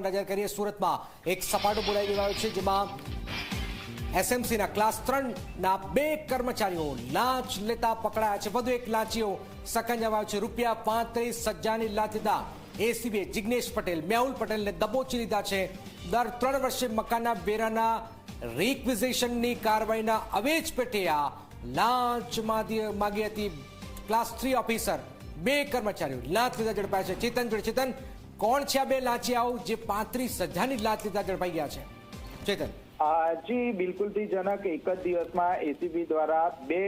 નજર કરીએ સુરતમાં એક સપાટો બોલાવી દેવાયો છે, જેમાં એસએમસીના ક્લાસ ત્રણના બે કર્મચારીઓ લાંચ લેતા પકડાયા છે. વધુ એક લાંચીઓ સકંજાવાયો છે. રૂપિયા પાંત્રીસ હજારની લાંચ લીધા એસીબીએ જિગ્નેશ પટેલ, મેહુલ પટેલને દબોચી લીધા છે. દર ત્રણ વર્ષે મકાનના વેરાના રિક્વિઝિશનની કાર્યવાહીના અવેજ પેટે આ લાંચ માગી હતી ક્લાસ થ્રી ઓફિસર બે કર્મચારીઓ લાંચ લીધા ઝડપાયા છે. ચેતન જોડે ચેતન કોણ છે આ બે લાંચિયાઓ જે પાંત્રીસ હજારની લાંચ લીધા ઝડપાઈ ગયા છે. ચેતન. જી બિલકુલથી જનક. એક જ દિવસમાં એસીબી દ્વારા બે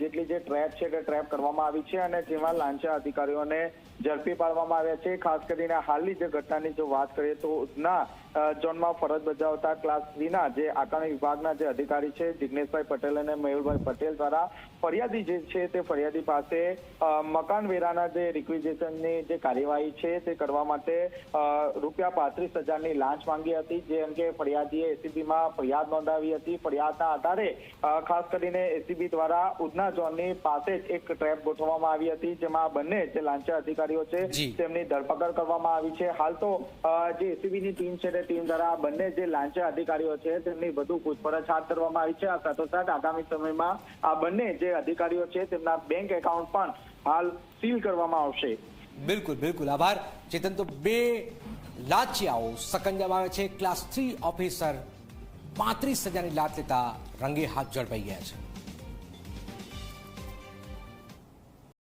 જેટલી જે ટ્રેપ છે તે ટ્રેપ કરવામાં આવી છે અને જેમાં લાંચા અધિકારીઓને ઝડપી પાડવામાં આવ્યા છે. ખાસ કરીને હાલની જે ઘટનાની જો વાત કરીએ તો ઉધના ઝોનમાં ફરજ બજાવતા ક્લાસ થ્રીના જે આકારણી વિભાગના જે અધિકારી છે, જિગ્નેશભાઈ પટેલ અને મયુરભાઈ પટેલ દ્વારા ફરિયાદી જે છે તે ફરિયાદી પાસે મકાન વેરાના જે રિક્વિઝેશનની જે કાર્યવાહી છે તે કરવા માટે રૂપિયા પાંત્રીસ હજારની લાંચ માંગી હતી. જે અંગે ફરિયાદીએ એસીબીમાં ફરિયાદ નોંધાવી હતી. ફરિયાદના આધારે ખાસ કરીને એસીબી દ્વારા ઉધના ઝોનની પાસે જ એક ટ્રેપ ગોઠવવામાં આવી હતી જેમાં બંને જે લાંચા અધિકારીઓ છે તેમની ધરપકડ કરવામાં આવી છે. હાલ તો જે એસીબીની ટીમ છે તે ટીમ દ્વારા બંને જે લાંચા અધિકારીઓ છે તેમની વધુ પૂછપરછ હાથ ધરવામાં આવી છે. આ સાથોસાથ આગામી સમયમાં આ બંને જે અધિકારીઓ છે તેમના બેંક એકાઉન્ટ પણ હાલ સીલ કરવામાં આવશે. બિલકુલ બિલકુલ. આભાર. ચેતન તો બે લાચિયાઓ સકંજામાં આવે છે. ક્લાસ થ્રી ઓફિસર પાંત્રીસ હજારની લાત લેતા રંગે હાથ ઝડપાઈ ગયા છે.